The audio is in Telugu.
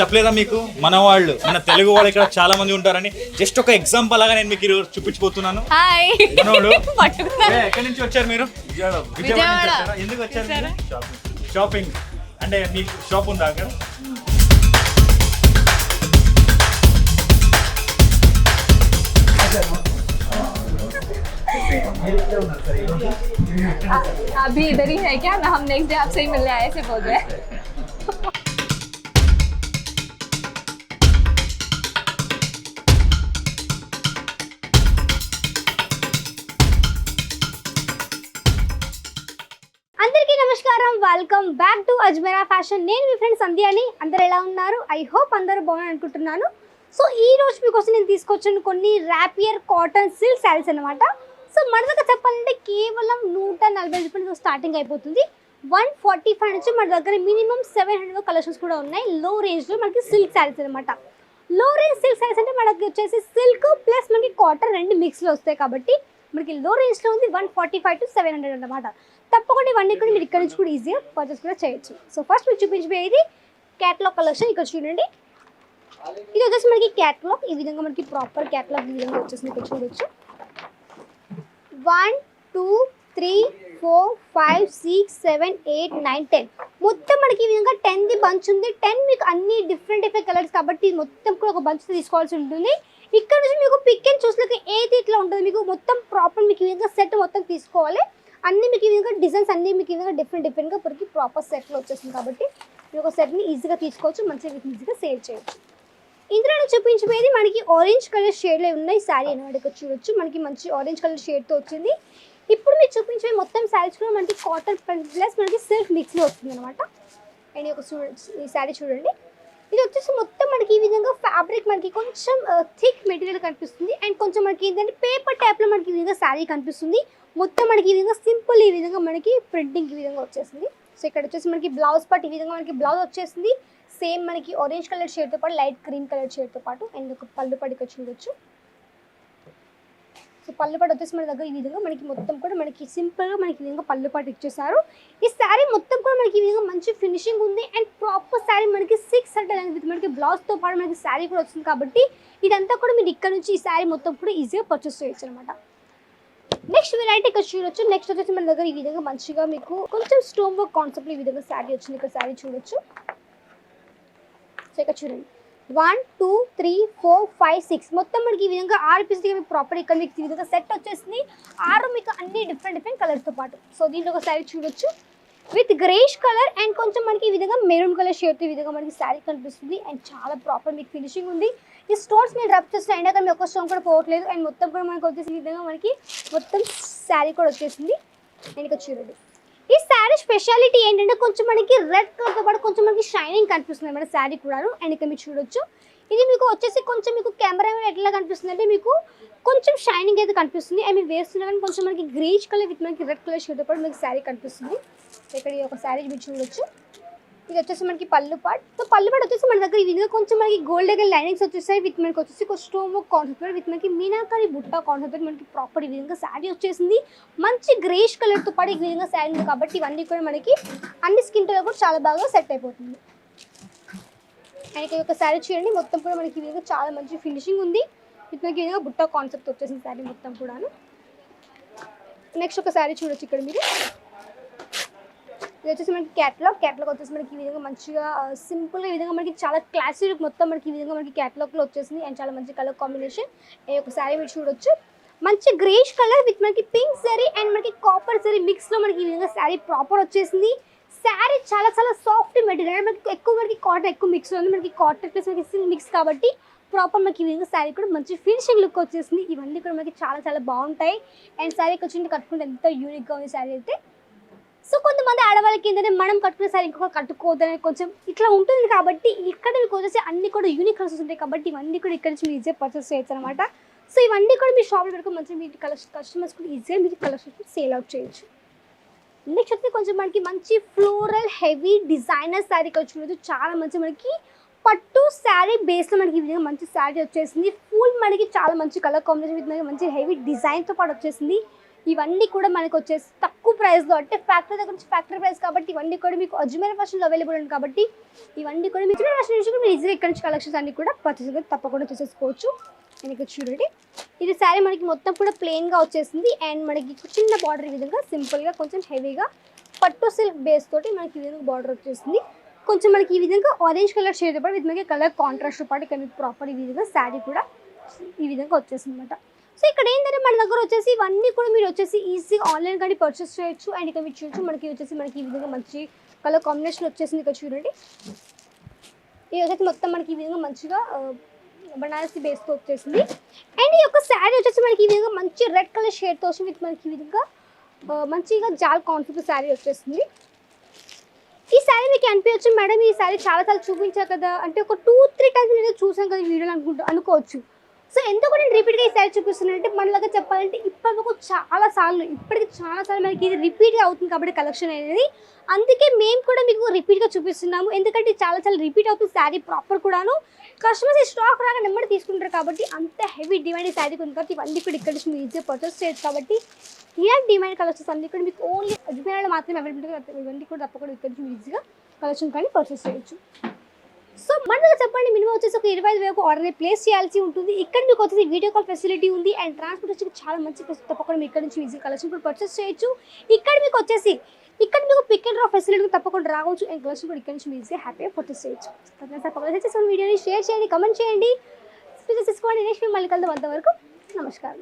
చెప్పలేదా మీకు మన వాళ్ళు మన తెలుగు వాళ్ళు ఇక్కడ చాలా మంది ఉంటారని జస్ట్ ఒక ఎగ్జాంపుల్ లాగా నేను మీకు ఈరోజు చూపించబోతున్నాను హాయ్ మనోడు పట్టుకున్నారు ఏ, ఎక్కడి నుంచి వచ్చారు మీరు విజయవాడ నుంచి విజయవాడ. వచ్చారా? ఎందుకు వచ్చారు మీరు? షాపింగ్ అంటే మీకు షాప్ ఉందా అక్కడ अभी इधर ही है क्या ना हम नेक्स्ट डे आपसे ही मिलने आए ऐसे बोल रहे हैं Welcome back to Ajmera fashion. నేను మీ ఫ్రెండ్ సంధ్యాని. అందరు ఎలా ఉన్నారు? ఐ హోప్ అందరూ బాగున్నారు అనుకుంటున్నాను. సో ఈ రోజు మీకోసం నేను తీసుకొచ్చిన కొన్ని ర్యాపియర్ కాటన్ సిల్క్ శారీస్ అనమాట సో మన దగ్గర చెప్పాలంటే కేవలం నూట నలభై రూపాయలతో స్టార్టింగ్ అయిపోతుంది. వన్ ఫార్టీ ఫైవ్ నుంచి మన దగ్గర మినిమం సెవెన్ హండ్రెడ్ కలెక్షన్స్ కూడా ఉన్నాయి. లో రేంజ్లో మనకి సిల్క్ శారీస్ అనమాట లో రేంజ్ సిల్క్ శారీస్ అంటే మనకి వచ్చేసి సిల్క్ ప్లస్ మనకి కాటన్ రెండు మిక్స్లో వస్తాయి కాబట్టి మనకి లో రేంజ్లో ఉంది one forty five to seven hundred అనమాట తప్పకుండా ఇవన్నీ కూడా మీరు ఇక్కడ నుంచి కూడా ఈజీగా పర్చేస్ కూడా చేయొచ్చు. సో ఫస్ట్ మీరు చూపించబోయేది క్యాట్లాగ్ కలెక్షన్ ఇక్కడ చూడండి. ఇది వచ్చేసి మనకి క్యాట్లాగ్ ఈ విధంగా మనకి ప్రాపర్ క్యాట్లాగ్ ఈ విధంగా వచ్చేసి ఇక్కడ చూడొచ్చు. One two three four five six seven eight nine ten మొత్తం మనకి ఈ విధంగా టెన్ది బంచ్ ఉంది. టెన్ మీకు అన్ని డిఫరెంట్ డిఫరెంట్ కలర్స్ కాబట్టి మొత్తం కూడా ఒక బంచ్ తీసుకోవాల్సి ఉంటుంది. ఇక్కడ నుంచి మీకు పిక్ అండ్ చూసినాక ఏది ఇట్లా ఉంటుంది మీకు మొత్తం ప్రాపర్ మీకు ఈ విధంగా సెట్ మొత్తం తీసుకోవాలి. అన్ని మీకు ఈ విధంగా డిజైన్స్ అన్ని మీకు ఈ విధంగా డిఫరెంట్ డిఫరెంట్గా మనకి ప్రాపర్ సెట్లో వచ్చేసింది కాబట్టి మీరు ఒక సెట్ని ఈజీగా తీసుకోవచ్చు మంచిగా ఈజీగా సేల్ చేయొచ్చు. ఇందులో నేను చూపించబోయేది మనకి ఆరెంజ్ కలర్ షేడ్లో ఉన్నాయి శారీ అనమాట ఇక్కడ చూడొచ్చు మనకి మంచి ఆరెంజ్ కలర్ షేడ్తో వచ్చింది. ఇప్పుడు మీరు చూపించే మొత్తం శారీస్ కూడా మనకి కాటన్ ప్లస్ మనకి సిల్క్ మిక్స్లో వస్తుంది అనమాట అండ్ ఈ ఒక చూ ఈ శారీ చూడండి. ఇది వచ్చేసి మొత్తం మనకి ఈ విధంగా ఫ్యాబ్రిక్ మనకి కొంచెం థిక్ మెటీరియల్ కనిపిస్తుంది. అండ్ కొంచెం మనకి ఏంటంటే పేపర్ టైప్లో మనకి ఈ విధంగా శారీ కనిపిస్తుంది. మొత్తం మనకి ఈ విధంగా సింపుల్ ఈ విధంగా మనకి ప్రింటింగ్ ఈ విధంగా వచ్చేసింది. సో ఇక్కడ వచ్చేసి మనకి బ్లౌజ్ పార్ట్ ఈ విధంగా మనకి బ్లౌజ్ వచ్చేసింది. సేమ్ మనకి ఆరెంజ్ కలర్ షేడ్తో పాటు లైట్ గ్రీన్ కలర్ షేడ్తో పాటు. అండ్ ఒక పళ్ళు పడికి వచ్చి చూడొచ్చు సో పళ్ళు పాటు వచ్చేసి మన దగ్గర ఈ విధంగా మనకి మొత్తం కూడా మనకి సింపుల్గా మనకి ఈ విధంగా పళ్ళు పాటు ఇచ్చేసారు ఈ శారీ మొత్తం కూడా మనకి ఈ విధంగా మంచి ఫినిషింగ్ ఉంది. అండ్ ప్రాపర్ శారీ మనకి సిక్స్ హండ్రెడ్ అనేది మనకి బ్లౌజ్తో పాటు మనకి శారీ కూడా వస్తుంది కాబట్టి ఇదంతా కూడా మీరు ఇక్కడ నుంచి ఈ శారీ మొత్తం కూడా ఈజీగా పర్చేస్ చేయొచ్చు అనమాట నెక్స్ట్ వెరైటీ ఇక్కడ చూడొచ్చు. నెక్స్ట్ వచ్చేసి మన దగ్గర ఈ విధంగా మంచిగా మీకు కొంచెం స్టోన్ వర్క్ కాన్సెప్ట్ ఈ విధంగా శారీ వచ్చింది. ఇక్కడ శారీ చూడొచ్చు. సో ఇక్కడ చూడండి. One two three four five six. మొత్తం మనకి ఈ విధంగా ఆరు పీస్ మీకు ప్రాపర్ ఇక్కడ మీకు ఈ విధంగా సెట్ వచ్చేసింది. ఆరు మీకు అన్ని డిఫరెంట్ డిఫరెంట్ కలర్స్తో పాటు. సో దీంట్లో ఒక శారీ చూడొచ్చు. విత్ గ్రేష్ కలర్ అండ్ కొంచెం మనకి ఈ విధంగా మెరూన్ కలర్ షేడ్తో ఈ విధంగా మనకి శారీ కనిపిస్తుంది. అండ్ చాలా ప్రాపర్ మీకు ఫినిషింగ్ ఉంది. ఈ స్టోన్స్ మీరు రబ్ చేసిన అయినా కానీ ఒక్క స్టోన్ కూడా పోవట్లేదు. అండ్ మొత్తం కూడా మనకి వచ్చేసి విధంగా మనకి మొత్తం శారీ కూడా వచ్చేసింది. అండ్ ఇక్కడ చూడండి. ఈ శారీ స్పెషాలిటీ ఏంటంటే కొంచెం మనకి రెడ్ కలర్తో పాటు కొంచెం మనకి షైనింగ్ కనిపిస్తుంది మన శారీ కూడాను. వెనక మీరు చూడొచ్చు. ఇది మీకు వచ్చేసి కొంచెం మీకు కెమెరా మీద ఎట్లా కనిపిస్తుంది అంటే మీకు కొంచెం షైనింగ్ అయితే కనిపిస్తుంది. అండ్ మీరు వేస్తున్నా కానీ కొంచెం మనకి గ్రీష్ కలర్ విత్ మనకి రెడ్ కలర్ షేడ్తో పాటు మీకు శారీ కనిపిస్తుంది. ఇక్కడ ఈ ఒక శారీ మీరు చూడొచ్చు. ఇది వచ్చేసి మనకి పళ్ళు పాట్ సో పళ్ళు పాట్ వచ్చేసి మన దగ్గర ఈ విధంగా కొంచెం మనకి గోల్డ్ దగ్గర లైనింగ్స్ వచ్చేసాయి. విత్ మనకి వచ్చేసి ఒక స్టోమ్ కాన్సెప్ట్ విత్ మనకి మీనాకరి బుట్ట కాన్సెప్ట్ మనకి ప్రాపర్ ఈ విధంగా శారీ వచ్చేసింది. మంచి గ్రేష్ కలర్తో పాటు ఈ విధంగా శారీ ఉంది కాబట్టి ఇవన్నీ కూడా మనకి అన్ని స్కిన్ టైప్ కూడా చాలా బాగా సెట్ అయిపోతుంది. అండ్ ఒక శారీ చూడండి. మొత్తం కూడా మనకి ఈ విధంగా చాలా మంచి ఫినిషింగ్ ఉంది. విత్ మనకి విధంగా బుట్ట కాన్సెప్ట్ వచ్చేసింది శారీ మొత్తం కూడాను. నెక్స్ట్ ఒక శారీ చూడొచ్చు ఇక్కడ మీరు. ఇది వచ్చేసి మనకి క్యాటలాగ్ క్యాటలాగ్ వచ్చేసి మనకి ఈ విధంగా మంచిగా సింపుల్ ఈ విధంగా మనకి చాలా క్లాసీ లుక్ మొత్తం మనకి ఈ విధంగా మనకి క్యాటలాగ్లో వచ్చేసింది. అండ్ చాలా మంచి కలర్ కాంబినేషన్ ఈ ఒక శారీ మీరు చూడొచ్చు. మంచి గ్రేష్ కలర్ విత్ మనకి పింక్ సరీ అండ్ మనకి కాపర్ సరీ మిక్స్లో మనకి ఈ విధంగా శారీ ప్రాపర్ వచ్చేసింది. శారీ చాలా చాలా సాఫ్ట్ మెటీరియల్ మనకి ఎక్కువ మనకి కాటన్ ఎక్కువ మిక్స్ ఉంది. మనకి కాటన్ ప్లస్ మనకి సిల్క్ మిక్స్ కాబట్టి ప్రాపర్ మనకి ఈ విధంగా శారీ కూడా మంచి ఫినిషింగ్ లుక్ వచ్చేసింది. ఇవన్నీ కూడా మనకి చాలా చాలా బాగుంటాయి. అండ్ శారీకి వచ్చి కట్టుకుంటే ఎంతో యూనిక్గా ఉంది శారీ అయితే. సో కొంతమంది ఆడవాళ్ళకి ఏంటంటే మనం కట్టుకునే సారీ ఇంకొక కట్టుకోవద్దని కొంచెం ఇట్లా ఉంటుంది కాబట్టి ఇక్కడ మీకు వచ్చేసి అన్ని కూడా యూనిక్ కలర్స్ ఉంటాయి కాబట్టి ఇవన్నీ కూడా ఇక్కడ నుంచి మీరు ఈజీగా పర్చేస్ చేయొచ్చు అనమాట సో ఇవన్నీ కూడా మీ షాప్లో పెట్టుకుని మంచిగా మీ కలర్స్ కస్టమర్స్ కూడా ఈజీగా మీరు కలర్స్ సేల్ అవుట్ చేయొచ్చు. నెక్స్ట్ వచ్చి కొంచెం మనకి మంచి ఫ్లోరల్ హెవీ డిజైనర్ శారీ వచ్చినది చాలా మంచి మనకి పట్టు శారీ బేస్లో మనకి ఈ విధంగా మంచి శారీ వచ్చేసింది. ఫుల్ మనకి చాలా మంచి కలర్ కాంబినేషన్ విత్ మనకి మంచి హెవీ డిజైన్తో పాటు వచ్చేసింది. ఇవన్నీ కూడా మనకి వచ్చేసి తక్కువ ప్రైస్లో అంటే ఫ్యాక్టరీ దగ్గర నుంచి ఫ్యాక్టరీ ప్రైస్ కాబట్టి ఇవన్నీ కూడా మీకు అజ్మీర్ ఫ్యాషన్లో అవైలబుల్ ఉంది కాబట్టి ఇవన్నీ కూడా మీకు అజ్మీర్ ఫ్యాషన్ నుంచి కూడా మీరు ఈజీగా ఇక్కడ నుంచి కలెక్షన్స్ అన్ని కూడా పర్చేస్ తప్పకుండా చేసేసుకోవచ్చు నేను ఇక్కడ చూడండి. ఇది శారీ మనకి మొత్తం కూడా ప్లెయిన్గా వచ్చేసింది. అండ్ మనకి చిన్న బార్డర్ ఈ విధంగా సింపుల్గా కొంచెం హెవీగా పట్టు సిల్క్ బేస్ తోటి మనకి ఈ విధంగా బార్డర్ వచ్చేసింది. కొంచెం మనకి ఈ విధంగా ఆరెంజ్ కలర్ షేడ్ పాటు విత్ మనకి కలర్ కాంట్రాస్ట్ పాటు ఇక్కడ మీకు ప్రాపర్ ఈ విధంగా శారీ కూడా ఈ విధంగా వచ్చేసింది అనమాట సో ఇక్కడ ఏంటంటే మన దగ్గర వచ్చేసి ఇవన్నీ కూడా మీరు వచ్చేసి ఈజీగా ఆన్లైన్ కానీ పర్చేస్ చేయొచ్చు. అండ్ ఇక్కడ మీరు చూడొచ్చు మనకి వచ్చేసి మనకి ఈ విధంగా మంచి కలర్ కాంబినేషన్ వచ్చేసింది ఇక్కడ చూడండి. ఇది వచ్చేసి మొత్తం మనకి ఈ విధంగా మంచిగా బనారసి బేస్తో వచ్చేసింది. అండ్ ఈ యొక్క శారీ వచ్చేసి మనకి ఈ విధంగా మంచి రెడ్ కలర్ షేడ్తో వచ్చింది విత్ మనకి ఈ విధంగా మంచిగా జాల్ కాన్సెప్ట్ శారీ వచ్చేసింది. ఈ శారీ మీకు అనిపించచ్చు మేడం. ఈ శారీ చాలా చూపించారు కదా. అంటే ఒక టూ త్రీ టైమ్స్ నేను చూసాను కదా వీడియోలు వీడియోలో అనుకుంటా అనుకోవచ్చు. సో ఎందుకు నేను రిపీట్గా ఈ చూపిస్తున్నానంటే మనలాగా చెప్పాలంటే ఇప్పటివరకు చాలా సార్లు ఇప్పటికి చాలా సార్లు మనకి ఇది రిపీట్గా అవుతుంది కాబట్టి కలెక్షన్ అనేది. అందుకే మేము కూడా మీకు రిపీట్గా చూపిస్తున్నాము. ఎందుకంటే చాలా చాలా రిపీట్ అవుతుంది శారీ ప్రాపర్ కూడాను. కస్టమర్స్ స్టాక్ రాగా నెంబర్ తీసుకుంటారు కాబట్టి అంత హెవీ డిమాండ్ ఈ శారీకి ఉంది కాబట్టి ఇవన్నీ కూడా ఇక్కడ నుంచి మీరు ఈజీగా పర్చేస్ చేయొచ్చు కాబట్టి ఇలాంటి డిమాండ్ కలెక్షన్స్ అన్ని కూడా మీకు ఓన్లీ అజ్మీరాలో మాత్రమే అవైలబుల్గా ఇవన్నీ కూడా తప్పకుండా ఇక్కడ నుంచి మీరు ఈజీగా కలెక్షన్ కానీ పర్చేస్ చేయొచ్చు. సో మనకు చెప్పండి మినిమం వచ్చేసి ఒక ఇరవై ఐదు వేలకు ఆర్డర్ ప్లేస్ చేయాల్సి ఉంటుంది. ఇక్కడ మీకు వచ్చేసి వీడియో కాల్ ఫెసిలిటీ ఉంది అండ్ ట్రాన్స్పోర్ట్ వచ్చి చాలా మంచి తప్పకుండా మీరు ఇక్కడ నుంచి ఈజీ కలెక్షన్ కూడా పర్చేస్ చేయొచ్చు. ఇక్కడ మీకు వచ్చేసి ఇక్కడ మీకు పిక్ అండ్ డ్రాప్ ఫెసిలిటీ తప్పకుండా రావచ్చు అండ్ కలెక్షన్ కూడా ఇక్కడ నుంచి మీరు ఈజీగా హ్యాపీగా పర్చేస్ చేయొచ్చు. తప్పకుండా వీడియోని షేర్ చేయండి కమెంట్ చేయండి. తీసుకోండి నెక్స్ట్ మళ్ళీ కలుద్దాం అంతవరకు. నమస్కారం.